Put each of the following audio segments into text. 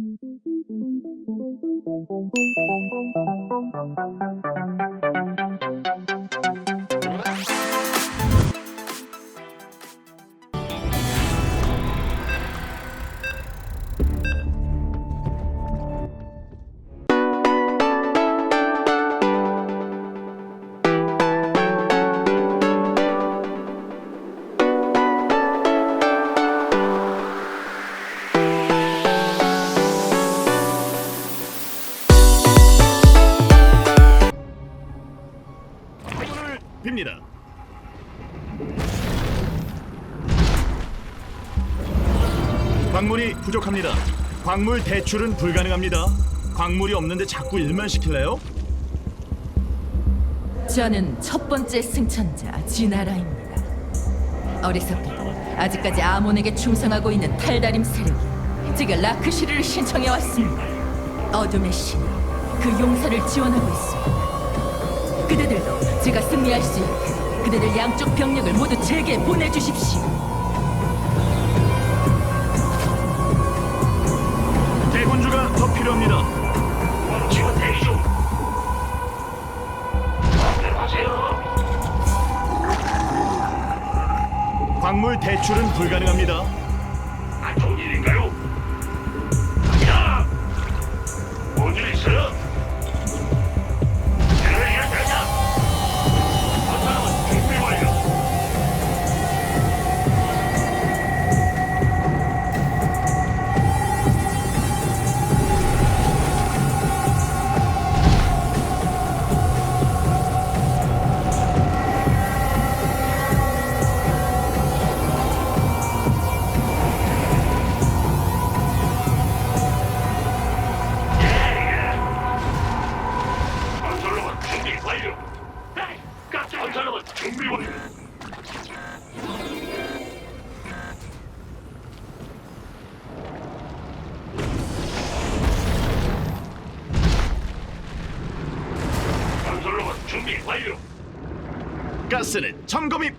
문 을 빕니다. 광물이 부족합니다. 광물 대출은 불가능합니다. 광물이 없는데 자꾸 일만 시킬래요? 저는 첫 번째 승천자 지나라입니다. 어리석게도 아직까지 아몬에게 충성하고 있는 탈다림 세력이 제가 라크시르를 신청해 왔습니다. 어둠의 신이 그 용사를 지원하고 있습니다. 그대들도 제가 승리할 수 있게 그대들 양쪽 병력을 모두 제게 보내주십시오. 대군주가 더 필요합니다. 지원 대기 중. 마음대로 하세요. 광물 대출은 불가능합니다. 안 좋은 일인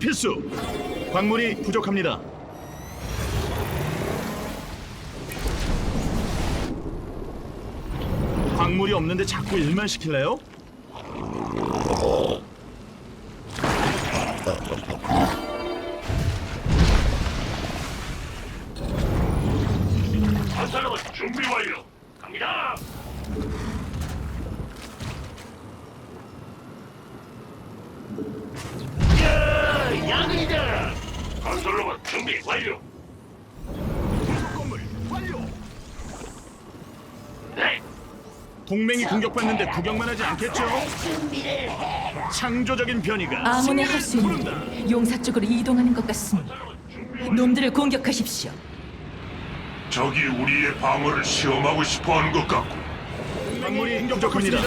필수. 광물이 부족합니다. 광물이 없는데 자꾸 일만 시킬래요? 준비 완료. 갑니다. 야, 양이다. 건설로만 준비 완료. 건물 완료. 네. 동맹이 공격받는데 구경만 하지 않겠죠? 창조적인 변이가 아몬에 승리를 할수 있는 부른다. 게 용사 쪽으로 이동하는 것 같습니다. 놈들을 공격하십시오. 적이 우리의 방어를 시험하고 싶어하는 것 같고 광물이 부족합니다.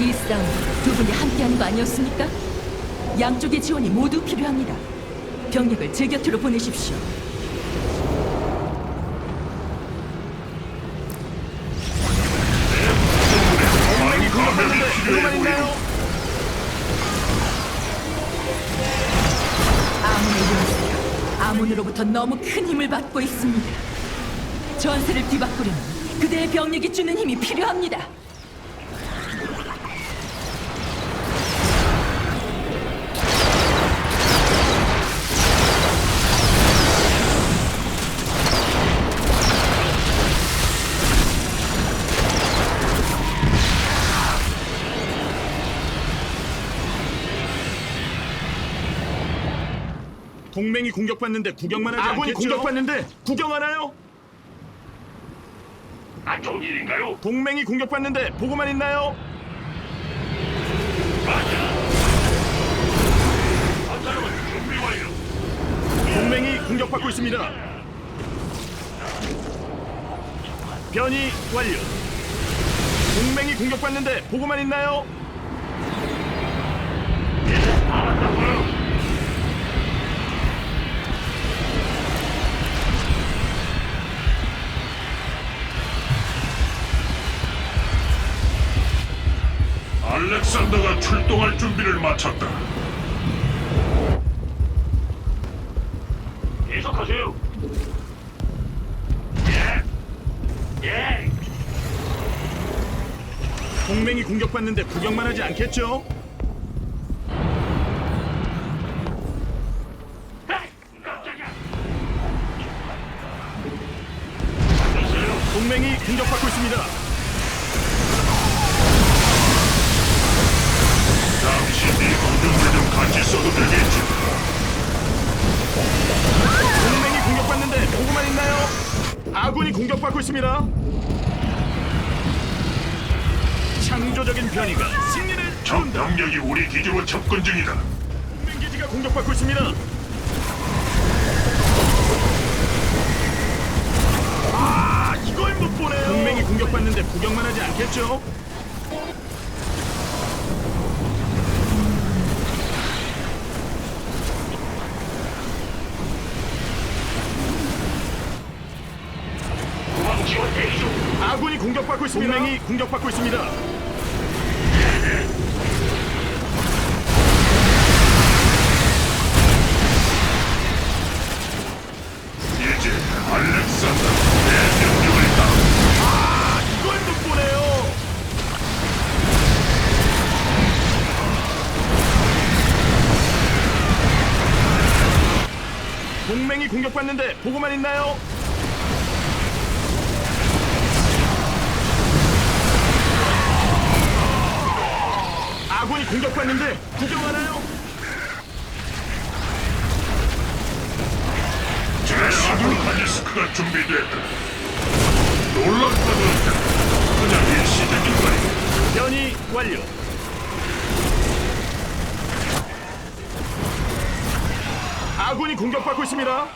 이 싸움 두 분이 함께하는 거 아니었습니까? 양쪽의 지원이 모두 필요합니다. 병력을 제 곁으로 보내십시오. 아몬으로부터 너무 큰 힘을 받고 있습니다. 전세를 뒤바꾸려면 그대의 병력이 주는 힘이 필요합니다. 동맹이 공격받는데 구경만 하지 아군이 않겠죠? 공격받는데 구경하나요? 안 좋은 일인가요? 동맹이 공격받는데 보고만 있나요? 건설로만 준비 완료. 동맹이 공격받고 있습니다. 변이 완료. 동맹이 공격받는데 보고만 있나요? 알렉산더가 출동할 준비를 마쳤다. 계속하세요. 예. 예. 동맹이 공격받는데 구경만 하지 않겠죠? 써도 되겠지. 동맹이 공격받는데 보고만 있나요? 아군이 공격받고 있습니다. 창조적인 변이가 승리를 적. 병력이 우리 기지로 접근 중이다. 동맹 기지가 공격받고 있습니다. 아, 이걸 못 보네요. 동맹이 공격받는데 구경만 하지 않겠죠? 후방 지원 대기 중. 아군이 공격받고 있습니다. 동맹이 공격받고 있습니다. 이제 알렉산더 내 명령을 따. 이걸 못 보네요. 동맹이 공격받는데 보고만 있나요? 아군이 공격받는데 구경하나요? 제시드 마니스크가 준비됐다. 놀랍다도 그냥 일시적인 거야. 변이 완료. 아군이 공격받고 있습니다.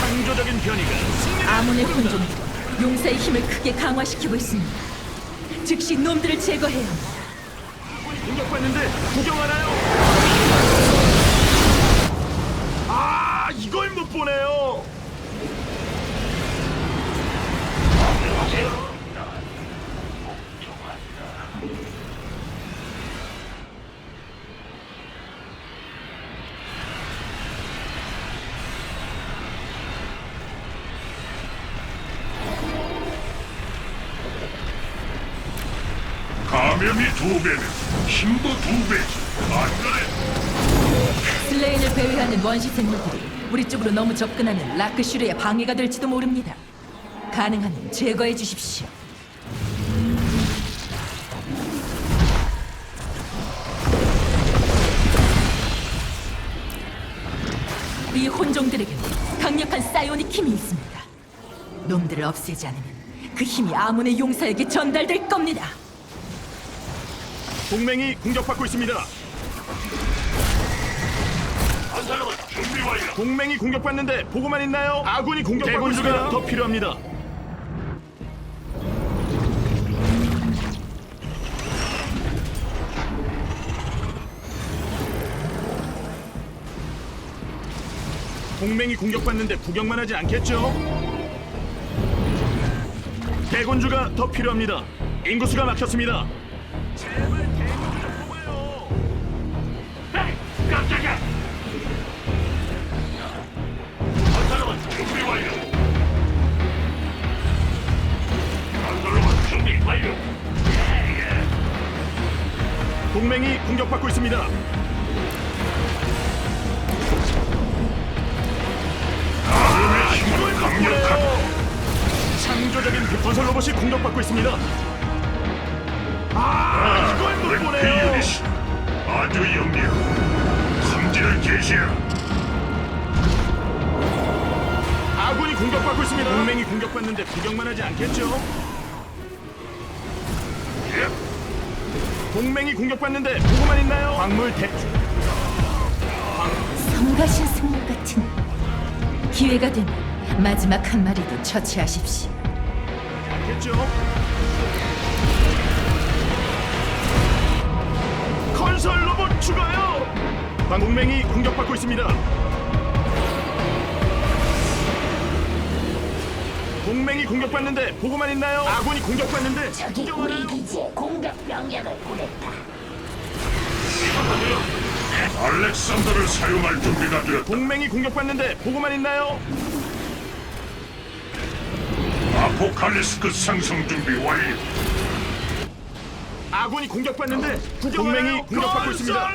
창조적인 변이가 승리를 아몬의. 혼종들은 용사의 힘을 크게 강화시키고 있습니다. 즉시 놈들을 제거해야 합니다. 공격받는데 구경하나요? 아 이걸 못 보네요. 감염이 두 배면 힘도 두 배지. 안 그래? 슬레인을 배회하는 원시 생물들이 우리 쪽으로 너무 접근하면 라크슈르의 방해가 될지도 모릅니다. 가능하면 제거해 주십시오. 이 혼종들에게는 강력한 사이오닉 힘이 있습니다. 놈들을 없애지 않으면 그 힘이 아몬의 용사에게 전달될 겁니다. 동맹이 공격받고 있습니다. 건설로봇 준비 완료. 동맹이 공격받는데 보고만 있나요? 아군이 공격받고 있습니다. 더 필요합니다. 동맹이 공격받는데 구경만 하지 않겠죠? 대군주가 더 필요합니다. 인구수가 막혔습니다. 제발 동맹이 공격받고 있습니다. 감염의 힘은 강력하다. 창조적인 건설 로봇이 공격받고 있습니다. 아, 이걸 못그 보네요. 유닛이 아주 영리해. 탐지를 개시해라. 아군이 공격받고 있습니다. 동맹이 공격받는데 구경만 하지 않겠죠? 동맹이 공격받는데 보고만 있나요? 광물 대출. 성가신 승리 같은 기회가 되면 마지막 한 마리도 처치하십시오. 겠죠? 건설 로봇 추가요. 동맹이 공격받고 있습니다. 동맹이 공격받는데 보고만 있나요? 아군이 공격받는데 저기 우리? 기지에 공격 명령을 보냈다. 알렉산더를 사용할 준비가 되었다. 동맹이 공격받는데 보고만 있나요? 아포칼리스크 상승 준비 완료. 아군이 공격받는데 동맹이 공격받고 있습니다.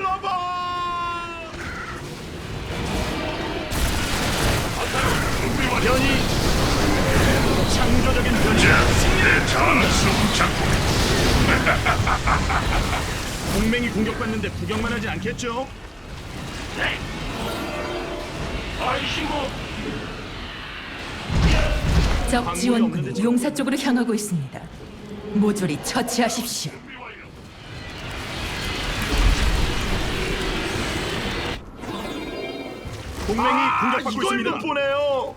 변이 창조적인 변이 자, 내 자랑스러운 작품. 동맹이 공격받는데 구경만 하지 않겠죠? 네. 아이씨고 적 지원군이 용사 쪽으로 향하고 있습니다. 모조리 처치하십시오. 동맹이 공격받고 있습니다. 못 보네요.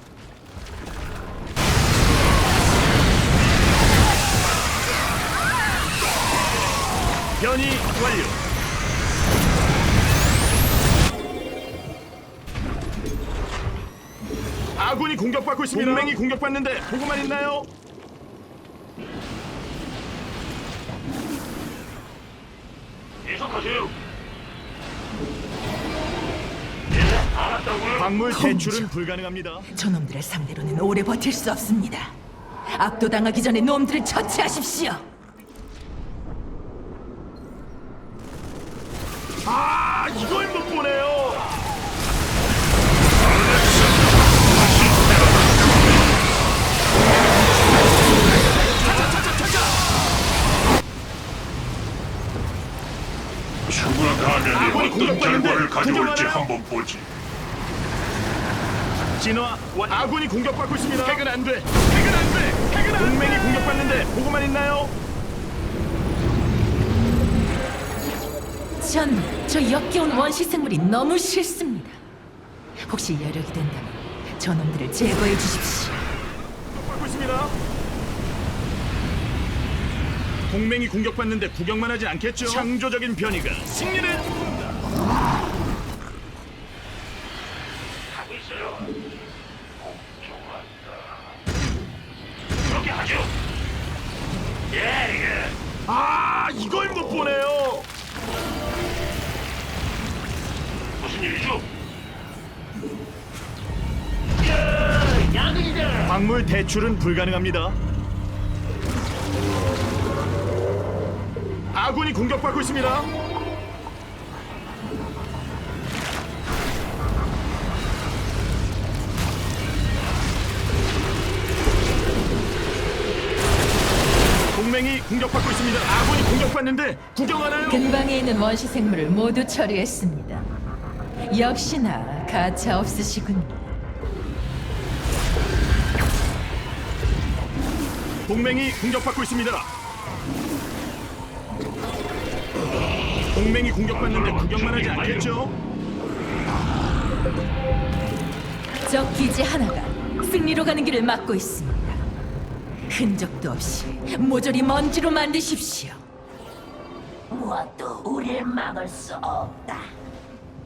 변이 완료. 아군이 공격받고 있습니다. 동맹이 공격받는데 보고만 있나요? 계속하세요. 예, 알았다고요. 광물 대출은 불가능합니다. 저놈들을 상대로는 오래 버틸 수 없습니다. 압도당하기 전에 놈들을 처치하십시오. 아, 이걸 못 보네요. 추가 가면이 아군이 어떤 공격받는데 결과를 가져올지? 한번 보지. 진화 완- 아군이 공격받고 있습니다. 핵은 안 돼. 핵은 안 돼. 핵은 안 동맹이 공격받는데 보고만 있나요? 전, 저 역겨운 원시 생물이 너무 싫습니다. 혹시 여력이 된다면 저놈들을 제거해 주십시오. 받고 있습니다. 동맹이 공격받는데 구경만 하지 않겠죠? 창조적인 변이가 승리를 대출은 불가능합니다. 아군이 공격받고 있습니다. 동맹이 공격받고 있습니다. 아군이 공격받는데 구경하나요? 근방에 있는 원시 생물을 모두 처리했습니다. 역시나 가차 없으시군요. 동맹이 공격받고 있습니다. 동맹이 공격받는데 구경만 하지 않겠죠? 적 기지 하나가 승리로 가는 길을 막고 있습니다. 흔적도 없이 모조리 먼지로 만드십시오. 무엇도 우리를 막을 수 없다.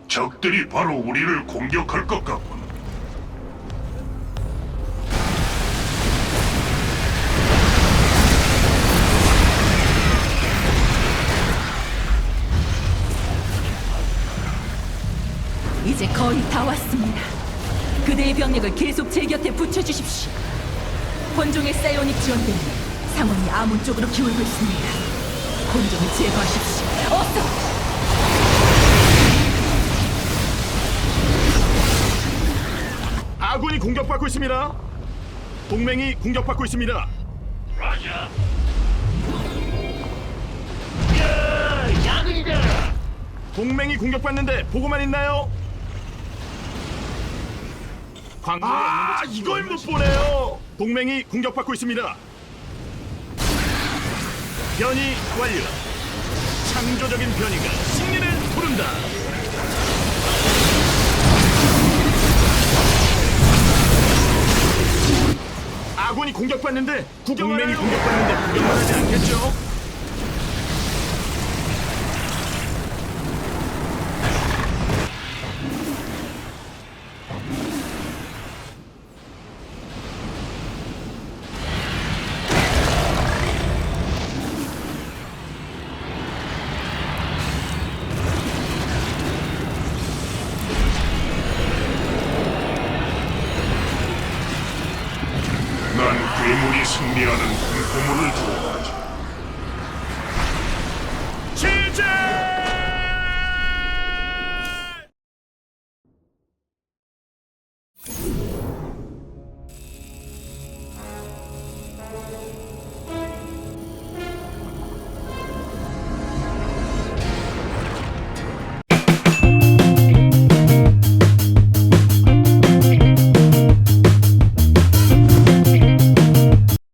적들이 바로 우리를 공격할 것 같군. 이제 거의 다 왔습니다. 그대의 병력을 계속 제 곁에 붙여주십시오. 본종의 사이오닉 지원 때문에 상황이 아문 쪽으로 기울고 있습니다. 본종을 제거하십시오. 어서! 아군이 공격받고 있습니다. 동맹이 공격받고 있습니다. 라자. 야근이다. 동맹이 공격받는데 보고만 있나요? 광물이 아, 이걸 못 보네요. 동맹이 공격받고 있습니다. 변이 완료. 창조적인 변이가 승리를 부른다. 아군이 공격받는데 구경하나요? 동맹이 공격받는데 구경만 하지 않겠죠?